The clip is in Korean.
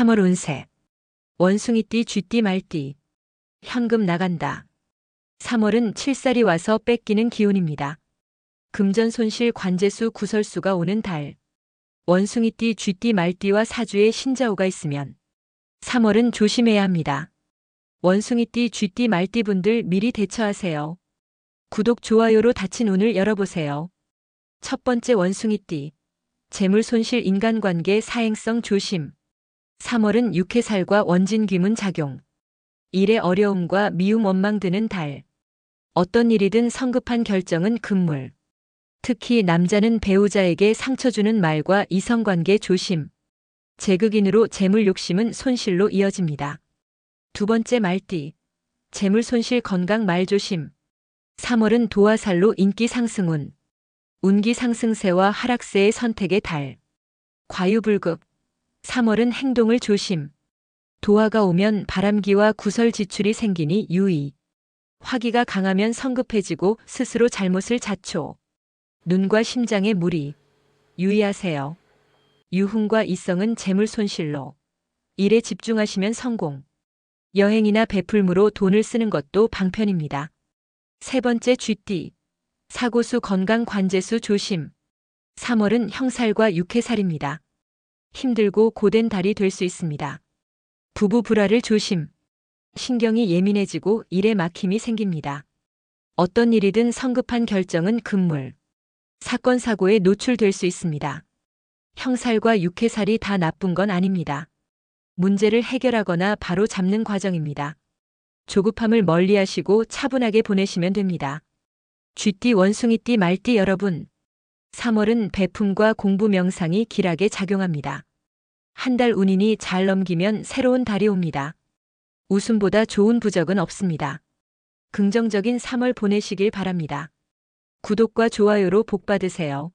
3월 운세. 원숭이띠 쥐띠 말띠. 현금 나간다. 3월은 칠살이 와서 뺏기는 기운입니다. 금전 손실 관제수 구설수가 오는 달. 원숭이띠 쥐띠 말띠와 사주에 신자호가 있으면 3월은 조심해야 합니다. 원숭이띠 쥐띠 말띠 분들 미리 대처하세요. 구독 좋아요로 닫힌 운을 열어보세요. 첫 번째 원숭이띠. 재물 손실 인간관계 사행성 조심. 3월은 육해살과 원진귀문 작용. 일의 어려움과 미움 원망 드는 달. 어떤 일이든 성급한 결정은 금물. 특히 남자는 배우자에게 상처 주는 말과 이성관계 조심. 제극인으로 재물 욕심은 손실로 이어집니다. 두 번째 말띠. 재물 손실 건강 말 조심. 3월은 도화살로 인기 상승운. 운기 상승세와 하락세의 선택의 달. 과유불급. 3월은 행동을 조심. 도화가 오면 바람기와 구설 지출이 생기니 유의. 화기가 강하면 성급해지고 스스로 잘못을 자초. 눈과 심장에 무리. 유의하세요. 유흥과 이성은 재물 손실로. 일에 집중하시면 성공. 여행이나 베풀무로 돈을 쓰는 것도 방편입니다. 세 번째 쥐띠. 사고수 건강 관제수 조심. 3월은 형살과 육해살입니다. 힘들고 고된 달이 될 수 있습니다. 부부 불화를 조심. 신경이 예민해지고 일에 막힘이 생깁니다. 어떤 일이든 성급한 결정은 금물. 사건 사고에 노출될 수 있습니다. 형살과 육해살이 다 나쁜 건 아닙니다. 문제를 해결하거나 바로 잡는 과정입니다. 조급함을 멀리 하시고 차분하게 보내시면 됩니다. 쥐띠 원숭이띠 말띠 여러분. 3월은 배품과 공부 명상이 길하게 작용합니다. 한 달 운인이 잘 넘기면 새로운 달이 옵니다. 웃음보다 좋은 부적은 없습니다. 긍정적인 3월 보내시길 바랍니다. 구독과 좋아요로 복 받으세요.